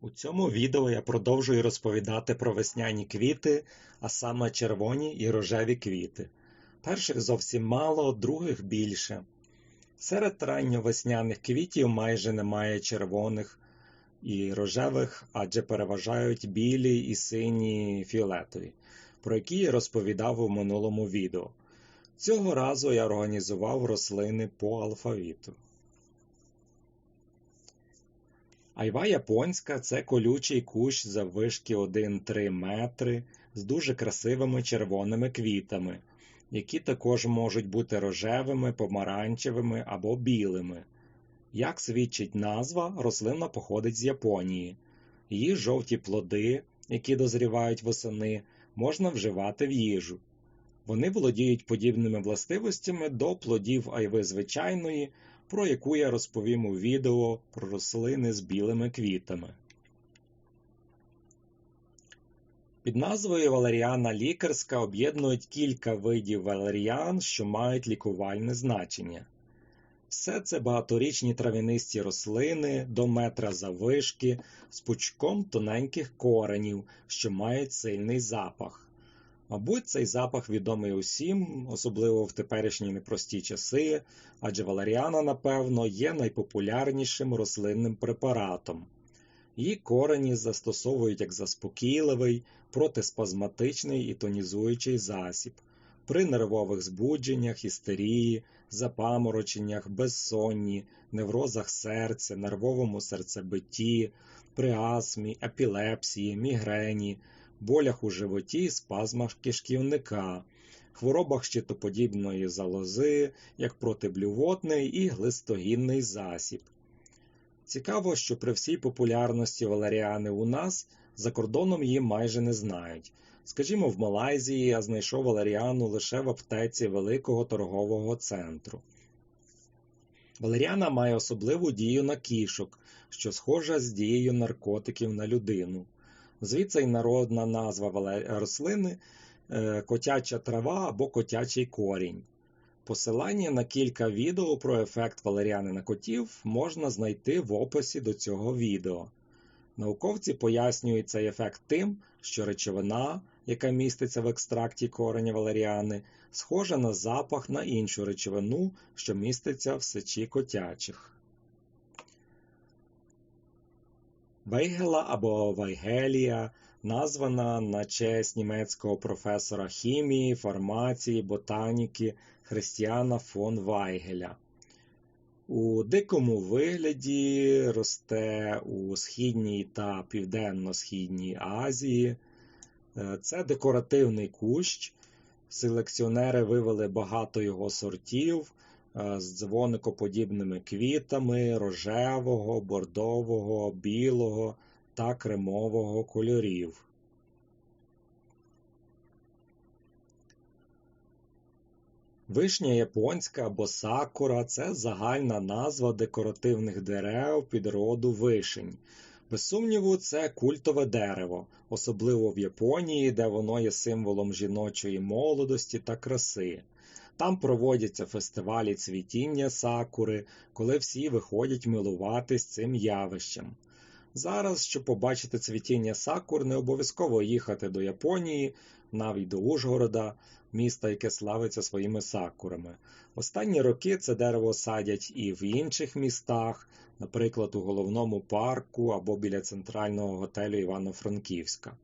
У цьому відео я продовжую розповідати про весняні квіти, а саме червоні і рожеві квіти. Перших зовсім мало, других більше. Серед ранньовесняних квітів майже немає червоних і рожевих, адже переважають білі і сині фіолетові, про які я розповідав у минулому відео. Цього разу я організував рослини по алфавіту. Айва японська це колючий кущ заввишки 1-3 метри з дуже красивими червоними квітами, які також можуть бути рожевими, помаранчевими або білими. Як свідчить назва, рослина походить з Японії. Її жовті плоди, які дозрівають восени, можна вживати в їжу. Вони володіють подібними властивостями до плодів айви звичайної, про яку я розповім у відео про рослини з білими квітами. Під назвою Валеріана лікарська об'єднують кілька видів валеріан, що мають лікувальне значення. Все це багаторічні трав'янисті рослини до метра заввишки з пучком тоненьких коренів, що мають сильний запах. Мабуть, цей запах відомий усім, особливо в теперішні непрості часи, адже валеріана, напевно, є найпопулярнішим рослинним препаратом. Її корені застосовують як заспокійливий, протиспазматичний і тонізуючий засіб. При нервових збудженнях, істерії, запамороченнях, безсонні, неврозах серця, нервовому серцебитті, при астмі, епілепсії, мігрені, болях у животі, спазмах кишківника, хворобах щитоподібної залози, як протиблювотний і глистогінний засіб. Цікаво, що при всій популярності валеріани у нас за кордоном її майже не знають. Скажімо, в Малайзії я знайшов валеріану лише в аптеці великого торгового центру. Валеріана має особливу дію на кішок, що схожа з дією наркотиків на людину. Звідси й народна назва рослини е, котяча трава або котячий корінь. Посилання на кілька відео про ефект валеріани на котів можна знайти в описі до цього відео. Науковці пояснюють цей ефект тим, що речовина, яка міститься в екстракті кореня валеріани, схожа на запах на іншу речовину, що міститься в сечі котячих. Вейгела або Вайгелія названа на честь німецького професора хімії, фармації, ботаніки Христіана фон Вайгеля. У дикому вигляді росте у Східній та Південно-Східній Азії. Е, це декоративний кущ. Селекціонери вивели багато його сортів з дзвоникоподібними квітами рожевого, бордового, білого та кремового кольорів. Вишня японська або сакура це загальна назва декоративних дерев під роду вишень. Без сумніву, це культове дерево, особливо в Японії, де воно є символом жіночої молодості та краси. Там проводяться фестивалі цвітіння сакури, коли всі виходять милуватись цим явищем. Зараз, щоб побачити цвітіння сакур, не обов'язково їхати до Японії, навіть до Ужгорода, міста, яке славиться своїми сакурами. Останні роки це дерево садять і в інших містах, наприклад, у головному парку або біля центрального готелю Івано-Франківська.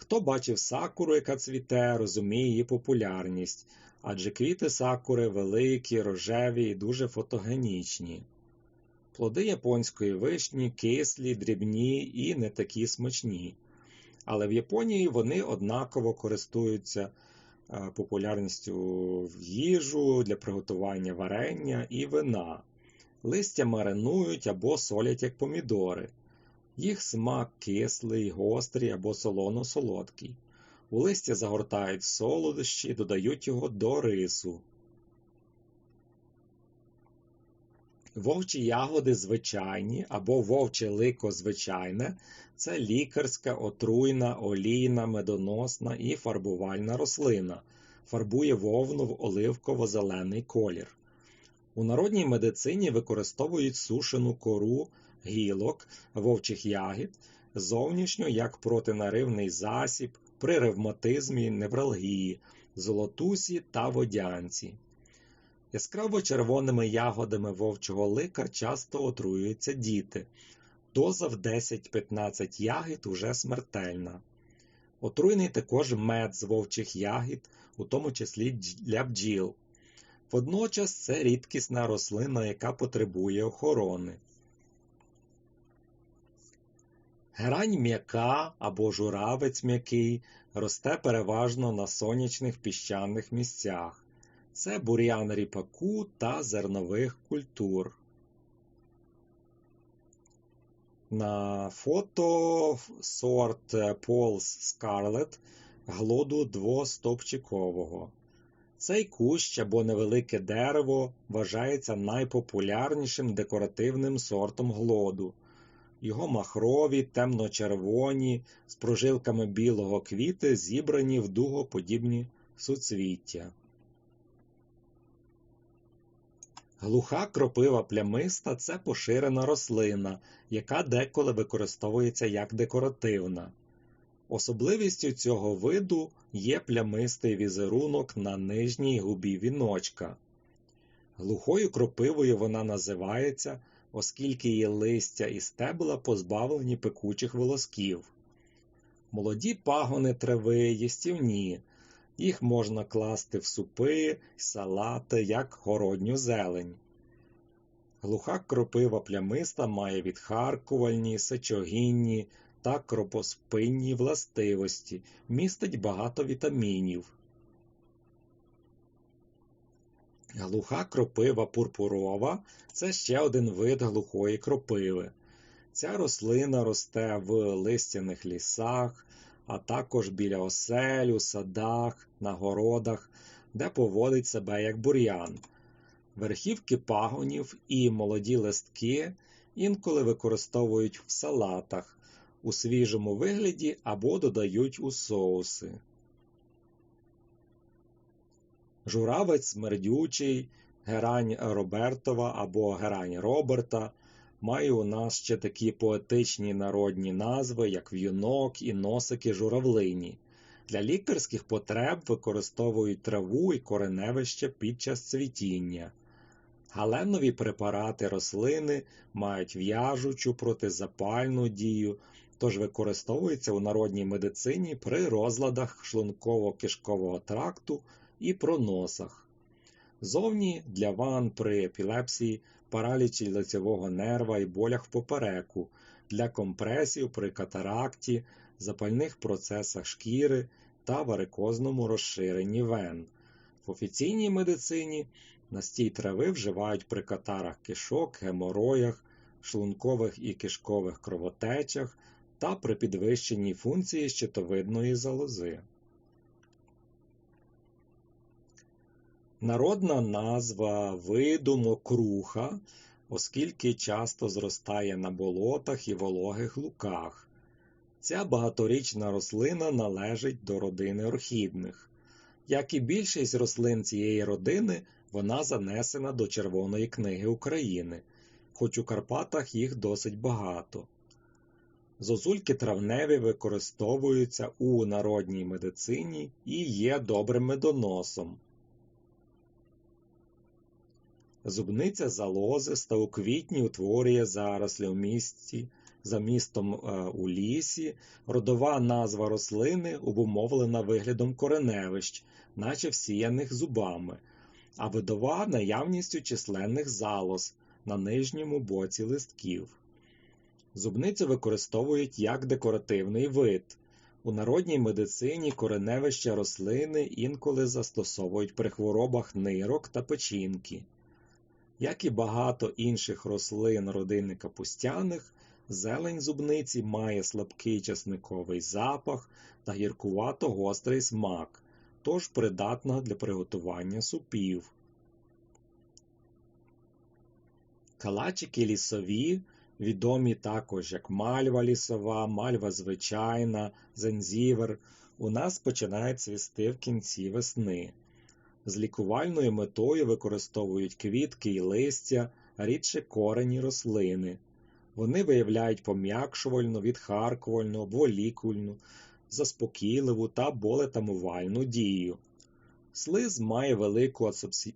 Хто бачив сакуру, яка цвіте, розуміє її популярність, адже квіти сакури великі, рожеві і дуже фотогенічні. Плоди японської вишні кислі, дрібні і не такі смачні. Але в Японії вони однаково користуються е, популярністю в їжу для приготування варення і вина. Листя маринують або солять як помідори. Їх смак кислий, гострий або солоно-солодкий. У листя загортають солодощі і додають його до рису. Вовчі ягоди звичайні або вовче лико звичайне це лікарська, отруйна, олійна, медоносна і фарбувальна рослина. Фарбує вовну в оливково-зелений колір. У народній медицині використовують сушену кору гілок, вовчих ягід, зовнішньо як протинаривний засіб при ревматизмі, невралгії, золотусі та водянці. Яскраво червоними ягодами вовчого лика часто отруюються діти. Доза в 10-15 ягід уже смертельна. Отруйний також мед з вовчих ягід, у тому числі для бджіл. Водночас це рідкісна рослина, яка потребує охорони. Герань м'яка або журавець м'який росте переважно на сонячних піщаних місцях. Це бур'ян ріпаку та зернових культур. На фото сорт Paul's Scarlet глоду двостопчикового. Цей кущ або невелике дерево вважається найпопулярнішим декоративним сортом глоду. Його махрові, темно-червоні, з прожилками білого квіти зібрані в дугоподібні суцвіття. Глуха кропива плямиста це поширена рослина, яка деколи використовується як декоративна. Особливістю цього виду є плямистий візерунок на нижній губі віночка. Глухою кропивою вона називається, оскільки її листя і стебла позбавлені пекучих волосків. Молоді пагони трави їстівні, їх можна класти в супи, салати, як городню зелень. Глуха кропива плямиста має відхаркувальні, сечогінні та кропоспинні властивості, містить багато вітамінів. Глуха кропива пурпурова це ще один вид глухої кропиви. Ця рослина росте в листяних лісах, а також біля осель, у садах, на городах, де поводить себе як бур'ян. Верхівки пагонів і молоді листки інколи використовують в салатах у свіжому вигляді або додають у соуси. Журавець смердючий, герань Робертова або герань Роберта має у нас ще такі поетичні народні назви, як в'юнок і носики журавлині. Для лікарських потреб використовують траву і кореневище під час цвітіння. Галенові препарати рослини мають в'яжучу протизапальну дію, тож використовуються у народній медицині при розладах шлунково-кишкового тракту і проносах. Зовні для ван при епілепсії, паралічі лицевого нерва і болях в попереку, для компресів при катаракті, запальних процесах шкіри та варикозному розширенні вен. В офіційній медицині настій трави вживають при катарах кишок, гемороях, шлункових і кишкових кровотечах та при підвищенні функції щитовидної залози. Народна назва виду мокруха, оскільки часто зростає на болотах і вологих луках. Ця багаторічна рослина належить до родини орхідних. Як і більшість рослин цієї родини, вона занесена до Червоної книги України, хоч у Карпатах їх досить багато. Зозульки травневі використовуються у народній медицині і є добрим медоносом. Зубниця залозиста у квітні утворює зарослі у місті за містом е, у лісі, родова назва рослини обумовлена виглядом кореневищ, наче всіяних зубами, а видова наявністю численних залоз на нижньому боці листків. Зубницю використовують як декоративний вид. У народній медицині кореневища рослини інколи застосовують при хворобах нирок та печінки. Як і багато інших рослин родини капустяних, зелень зубниці має слабкий часниковий запах та гіркувато гострий смак, тож придатна для приготування супів. Калачики лісові, відомі також як мальва лісова, мальва звичайна, зензівер, у нас починають цвісти в кінці весни. З лікувальною метою використовують квітки і листя, рідше корені рослини. Вони виявляють пом'якшувальну, відхаркувальну, обволікувальну, заспокійливу та болетамувальну дію. Слиз має велику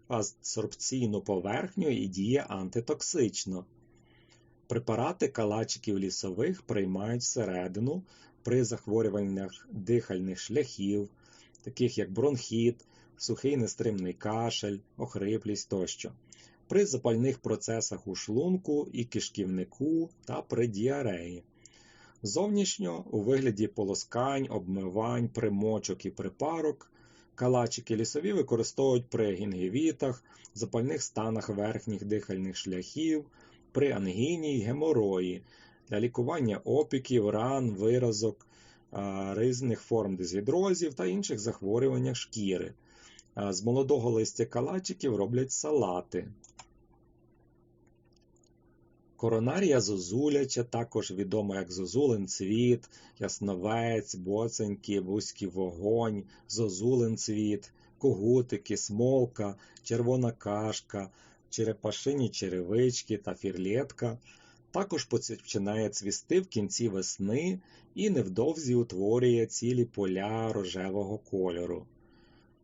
адсорбційну поверхню і діє антитоксично. Препарати калачиків лісових приймають всередину при захворюваннях дихальних шляхів, таких як бронхіт, сухий нестримний кашель, охриплість тощо, при запальних процесах у шлунку і кишківнику та при діареї. Зовнішньо у вигляді полоскань, обмивань, примочок і припарок Калачики лісові використовують при гінгівітах, запальних станах верхніх дихальних шляхів, при ангіні й геморої, для лікування опіків, ран, виразок, різних форм дезгідрозів та інших захворювань шкіри. З молодого листя калачиків роблять салати. Коронарія зозуляча, також відома як зозулин цвіт, ясновець, боценьки, вузький вогонь, зозулин цвіт, когутики, смолка, червона кашка, черепашині черевички та фірлетка. Також починає цвісти в кінці весни і невдовзі утворює цілі поля рожевого кольору.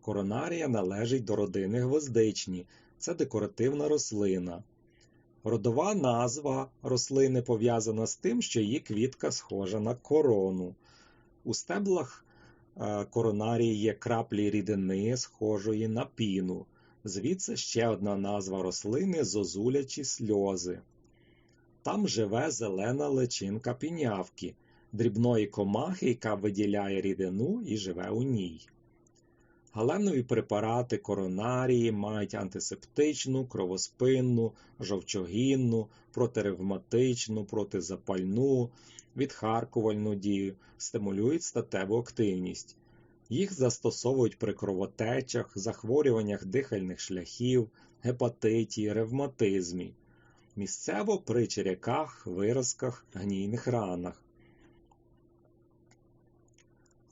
Коронарія належить до родини гвоздичні, це декоративна рослина. Родова назва рослини пов'язана з тим, що її квітка схожа на корону. У стеблах е, коронарії є краплі рідини, схожої на піну. Звідси ще одна назва рослини зозулячі сльози. Там живе зелена личинка пінявки, дрібної комахи, яка виділяє рідину і живе у ній. Галенові препарати коронарії мають антисептичну, кровоспинну, жовчогінну, протиревматичну, протизапальну, відхаркувальну дію, стимулюють статеву активність. Їх застосовують при кровотечах, захворюваннях дихальних шляхів, гепатиті, ревматизмі, місцево при черяках, виразках, гнійних ранах.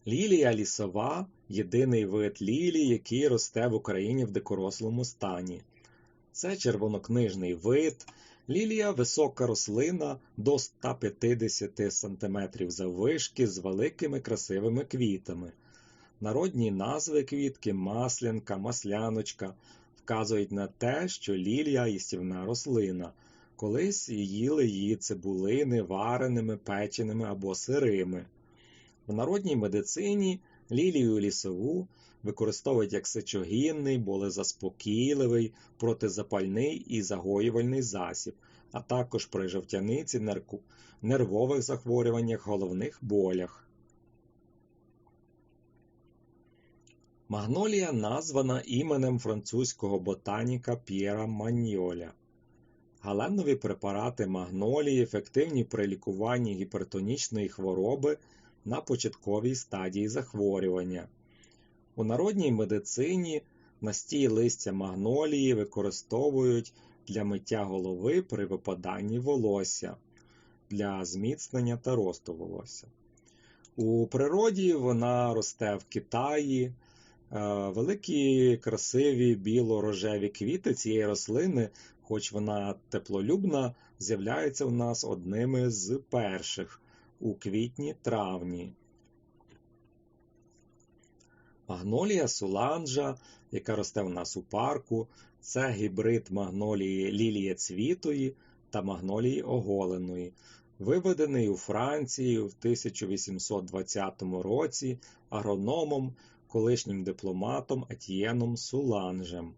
Лілія лісова єдиний вид лілії, який росте в Україні в дикорослому стані. Це червонокнижний вид. Лілія висока рослина до 150 см заввишки з великими красивими квітами. Народні назви квітки маслянка, масляночка вказують на те, що лілія їстівна рослина. Колись їли її цибулини вареними, печеними або сирими. В народній медицині лілію лісову використовують як сечогінний, болезаспокійливий, протизапальний і загоювальний засіб, а також при жовтяниці, нервових захворюваннях, головних болях. Магнолія названа іменем французького ботаніка П'єра Маньйоля. Галенові препарати магнолії ефективні при лікуванні гіпертонічної хвороби на початковій стадії захворювання. У народній медицині настій листя магнолії використовують для миття голови при випаданні волосся, для зміцнення та росту волосся. У природі вона росте в Китаї. Е, великі красиві біло-рожеві квіти цієї рослини, хоч вона теплолюбна, з'являються у нас одними з перших у квітні-травні. Магнолія суланджа, яка росте у нас у парку, це гібрид магнолії лілії цвітої та магнолії оголеної, виведений у Франції в 1820 році агрономом, колишнім дипломатом Етьєном Суланжем.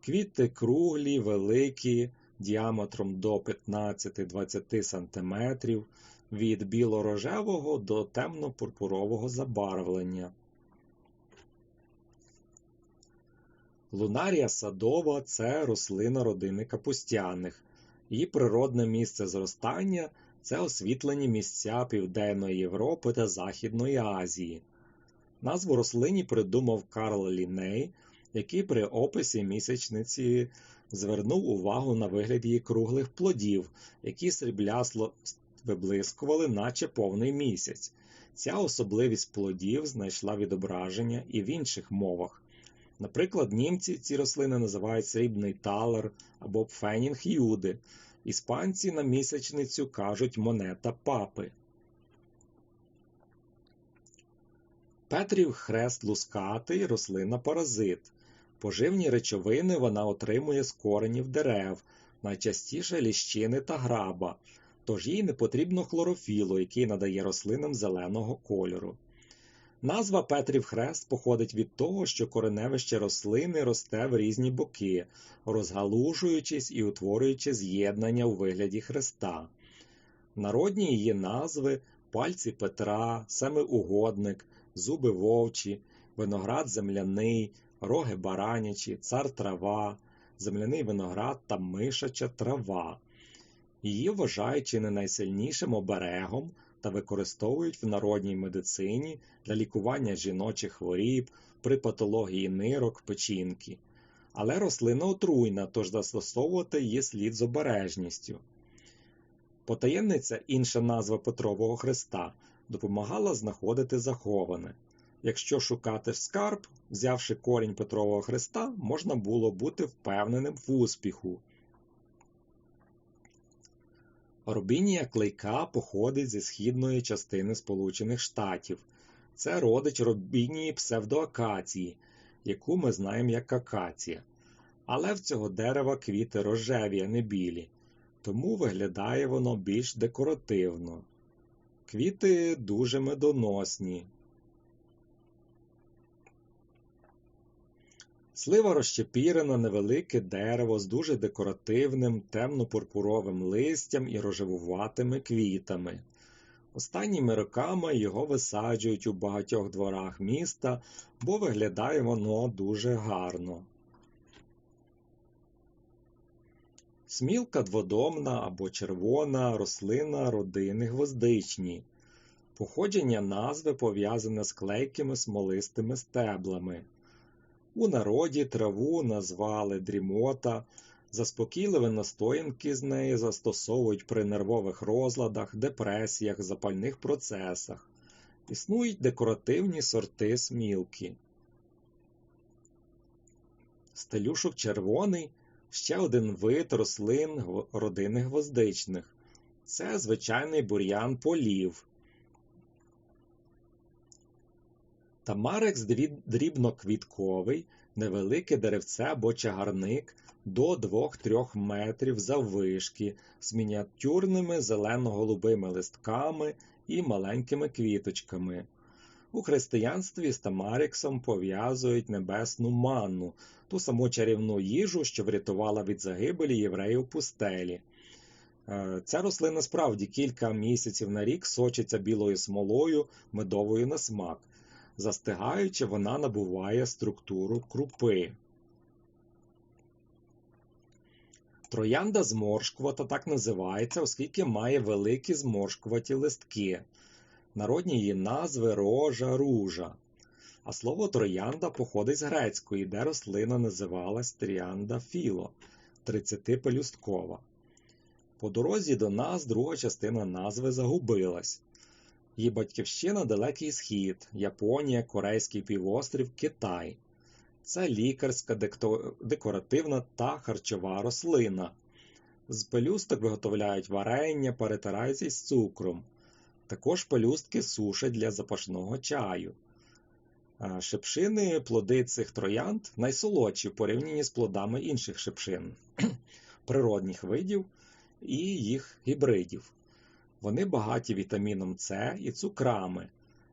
Квіти круглі, великі, діаметром до 15-20 см, від біло-рожевого до темно-пурпурового забарвлення. Лунарія садова це рослина родини капустяних. Її природне місце зростання це освітлені місця Південної Європи та Західної Азії. Назву рослині придумав Карл Ліней, який при описі місячниці звернув увагу на вигляд її круглих плодів, які сріблясло виблискували, наче повний місяць. Ця особливість плодів знайшла відображення і в інших мовах. Наприклад, німці ці рослини називають срібний талер або пфенінг юди, Іспанці на місячницю кажуть монета папи. Петрів хрест лускатий рослина паразит. Поживні речовини вона отримує з коренів дерев, найчастіше ліщини та граба, тож їй не потрібно хлорофілу, який надає рослинам зеленого кольору. Назва Петрів хрест походить від того, що кореневище рослини росте в різні боки, розгалужуючись і утворюючи з'єднання у вигляді хреста. Народні її назви пальці Петра, семиугодник, зуби вовчі, виноград земляний, роги баранячі, цар трава, земляний виноград та мишача трава. Її вважають чи не найсильнішим оберегом та використовують в народній медицині для лікування жіночих хворіб при патології нирок, печінки. Але рослина отруйна, тож застосовувати її слід з обережністю. Потаємниця, інша назва Петрового Христа, допомагала знаходити заховане. Якщо шукати скарб, взявши корінь Петрового Христа, можна було бути впевненим в успіху. Рубінія клейка походить зі східної частини Сполучених Штатів. Це родич робінії псевдоакації, яку ми знаємо як акація. Але в цього дерева квіти рожеві, а не білі, тому виглядає воно більш декоративно. Квіти дуже медоносні. Слива розщепірена невелике дерево з дуже декоративним темно-пурпуровим листям і рожевуватими квітами. Останніми роками його висаджують у багатьох дворах міста, бо виглядає воно дуже гарно. Смілка дводомна або червона рослина родини гвоздичні. Походження назви пов'язане з клейкими смолистими стеблами. У народі траву назвали дрімота, заспокійливі настоянки з неї застосовують при нервових розладах, депресіях, запальних процесах. Існують декоративні сорти смілки. Стелюшок червоний ще один вид рослин родини гвоздичних. Це звичайний бур'ян полів. Тамарекс дрібноквітковий, невелике деревце або чагарник до 2-3 метрів заввишки з мініатюрними зелено-голубими листками і маленькими квіточками. У християнстві з Тамарексом пов'язують небесну манну, ту саму чарівну їжу, що врятувала від загибелі євреїв пустелі. Е, ця рослина справді кілька місяців на рік сочиться білою смолою, медовою на смак. Застигаючи, вона набуває структуру крупи. Троянда зморшкувата так називається, оскільки має великі зморшкуваті листки. Народні її назви рожа ружа. А слово троянда походить з грецької, де рослина називалась тріанда філо, тридцятипелюсткова. По дорозі до нас друга частина назви загубилась. Її батьківщина Далекий Схід, Японія, Корейський півострів, Китай. Це лікарська, декоративна та харчова рослина. З пелюсток виготовляють варення, перетираються із цукром. Також пелюстки сушать для запашного чаю. Шипшини плоди цих троянд найсолодші в порівнянні з плодами інших шипшин, природних видів і їх гібридів. Вони багаті вітаміном С і цукрами.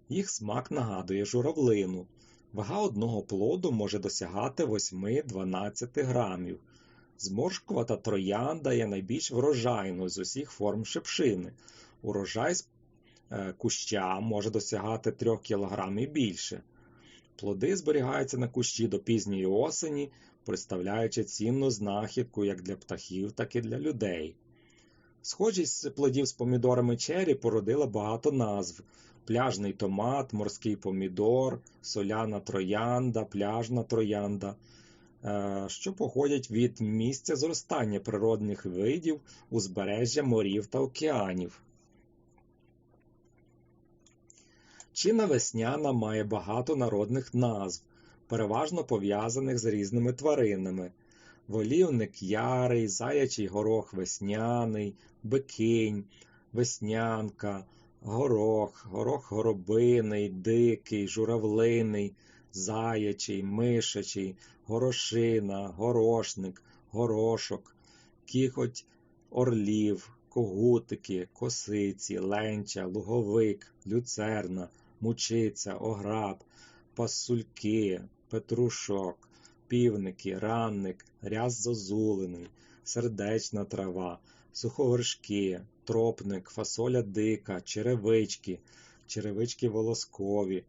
Їх смак нагадує журавлину. Вага одного плоду може досягати 8-12 грамів. Зморшкувата троянда є найбільш врожайною з усіх форм шипшини. Урожай з е, куща може досягати 3 кг і більше. Плоди зберігаються на кущі до пізньої осені, представляючи цінну знахідку як для птахів, так і для людей. Схожість плодів з помідорами чері породила багато назв: пляжний томат, морський помідор, соляна троянда, пляжна троянда, е, що походять від місця зростання природних видів узбережжя морів та океанів. Чина весняна має багато народних назв, переважно пов'язаних з різними тваринами. Волівник ярий, заячий горох весняний, бикинь, веснянка, горох, горох горобиний, дикий, журавлиний, заячий, мишачий, горошина, горошник, горошок, кіхоть орлів, когутики, косиці, ленча, луговик, люцерна, мучиця, ограб, пасульки, петрушок, півники, ранник, ряз зозулений, сердечна трава, суховершки, тропник, фасоля дика, черевички, черевички волоскові,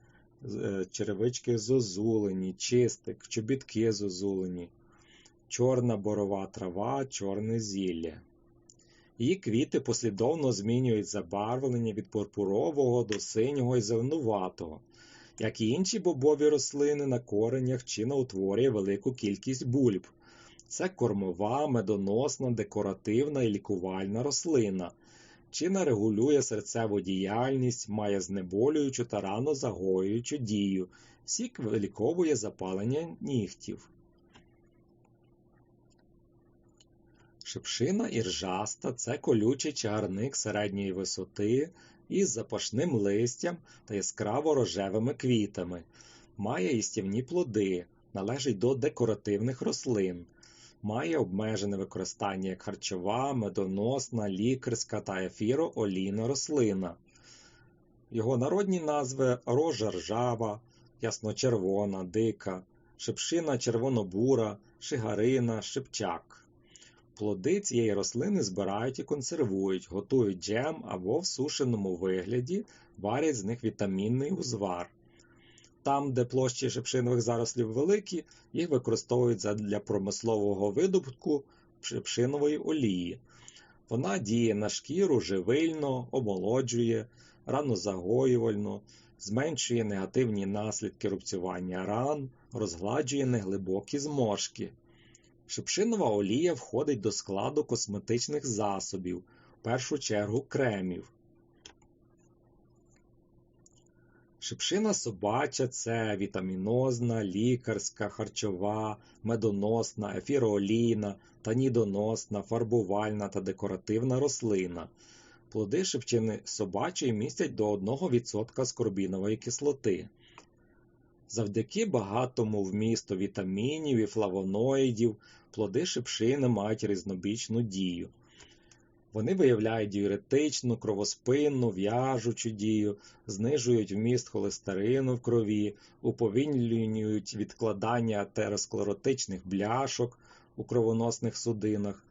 е, черевички зозулені, чистик, чобітки зозулені, чорна борова трава, чорне зілля. Її квіти послідовно змінюють забарвлення від пурпурового до синього і зеленуватого. Як і інші бобові рослини на коренях чина утворює велику кількість бульб. Це кормова, медоносна, декоративна і лікувальна рослина. Чина регулює серцеву діяльність, має знеболюючу та рано загоюючу дію. Сік виліковує запалення нігтів. Шипшина іржаста це колючий чагарник середньої висоти із запашним листям та яскраво рожевими квітами. Має їстівні плоди, належить до декоративних рослин. Має обмежене використання як харчова, медоносна, лікарська та ефіроолійна рослина. Його народні назви рожа ржава, ясночервона, дика, шипшина червонобура, шигарина, шипчак. Плоди цієї рослини збирають і консервують, готують джем або в сушеному вигляді варять з них вітамінний узвар. Там, де площі шипшинових зарослів великі, їх використовують для промислового видобутку шипшинової олії. Вона діє на шкіру живильно, омолоджує, ранозагоювально, зменшує негативні наслідки рубцювання ран, розгладжує неглибокі зморшки. Шипшинова олія входить до складу косметичних засобів, в першу чергу кремів. Шипшина собача це вітамінозна, лікарська, харчова, медоносна, ефіроолійна, танідоносна, фарбувальна та декоративна рослина. Плоди шипчини собачої містять до 1% скорбінової кислоти. Завдяки багатому вмісту вітамінів і флавоноїдів плоди шипшини мають різнобічну дію. Вони виявляють діуретичну, кровоспинну, в'яжучу дію, знижують вміст холестерину в крові, уповільнюють відкладання атеросклеротичних бляшок у кровоносних судинах,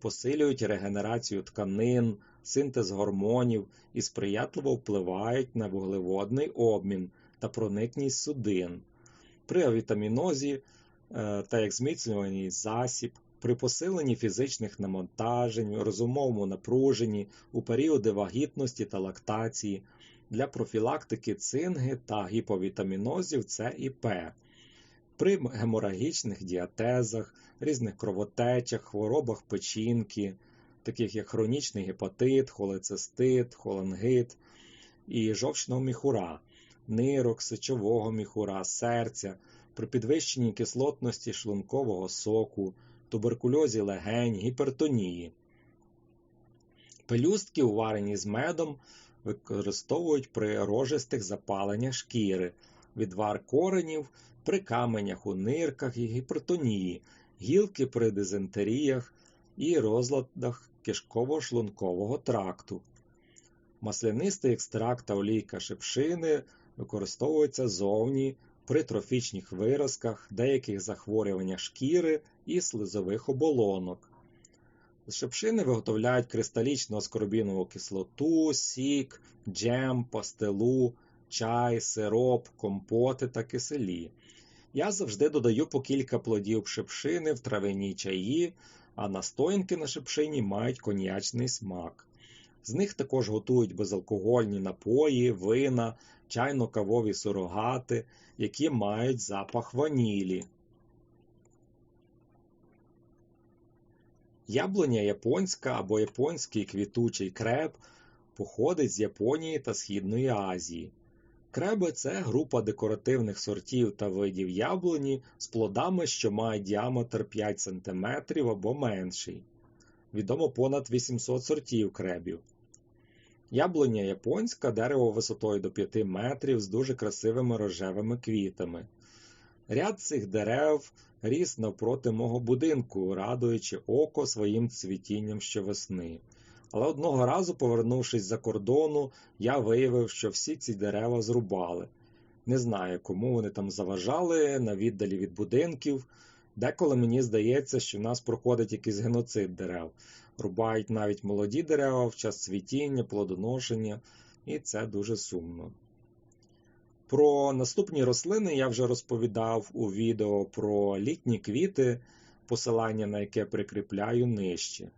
посилюють регенерацію тканин, синтез гормонів і сприятливо впливають на вуглеводний обмін та проникність судин. При авітамінозі та як зміцнюваній засіб, при посиленні фізичних навантажень, розумовому напруженні у періоди вагітності та лактації, для профілактики цинги та гіповітамінозів С і П, при геморагічних діатезах, різних кровотечах, хворобах печінки, таких як хронічний гепатит, холецистит, холангит і жовчного міхура нирок, сечового міхура, серця, при підвищенні кислотності шлункового соку, туберкульозі легень, гіпертонії. Пелюстки, уварені з медом, використовують при рожистих запаленнях шкіри, відвар коренів при каменях у нирках і гіпертонії, гілки при дизентеріях і розладах кишково-шлункового тракту. Маслянистий екстракт та олійка шипшини використовується зовні при трофічних виразках, деяких захворюваннях шкіри і слизових оболонок. З шипшини виготовляють кристалічну аскорбінову кислоту, сік, джем, пастилу, чай, сироп, компоти та киселі. Я завжди додаю по кілька плодів шипшини в травяній чаї, а настоянки на шипшині мають коньячний смак. З них також готують безалкогольні напої, вина, чайно-кавові сурогати, які мають запах ванілі. Яблуня японська або японський квітучий креп походить з Японії та Східної Азії. Креби це група декоративних сортів та видів яблуні з плодами, що мають діаметр 5 см або менший. Відомо понад 800 сортів кребів. Яблуня японська дерево висотою до 5 метрів з дуже красивими рожевими квітами. Ряд цих дерев ріс навпроти мого будинку, радуючи око своїм цвітінням щовесни. Але одного разу, повернувшись за кордону, я виявив, що всі ці дерева зрубали. Не знаю, кому вони там заважали, на віддалі від будинків. Деколи мені здається, що в нас проходить якийсь геноцид дерев. Рубають навіть молоді дерева в час цвітіння, плодоношення, і це дуже сумно. Про наступні рослини я вже розповідав у відео про літні квіти, посилання на яке прикріпляю нижче.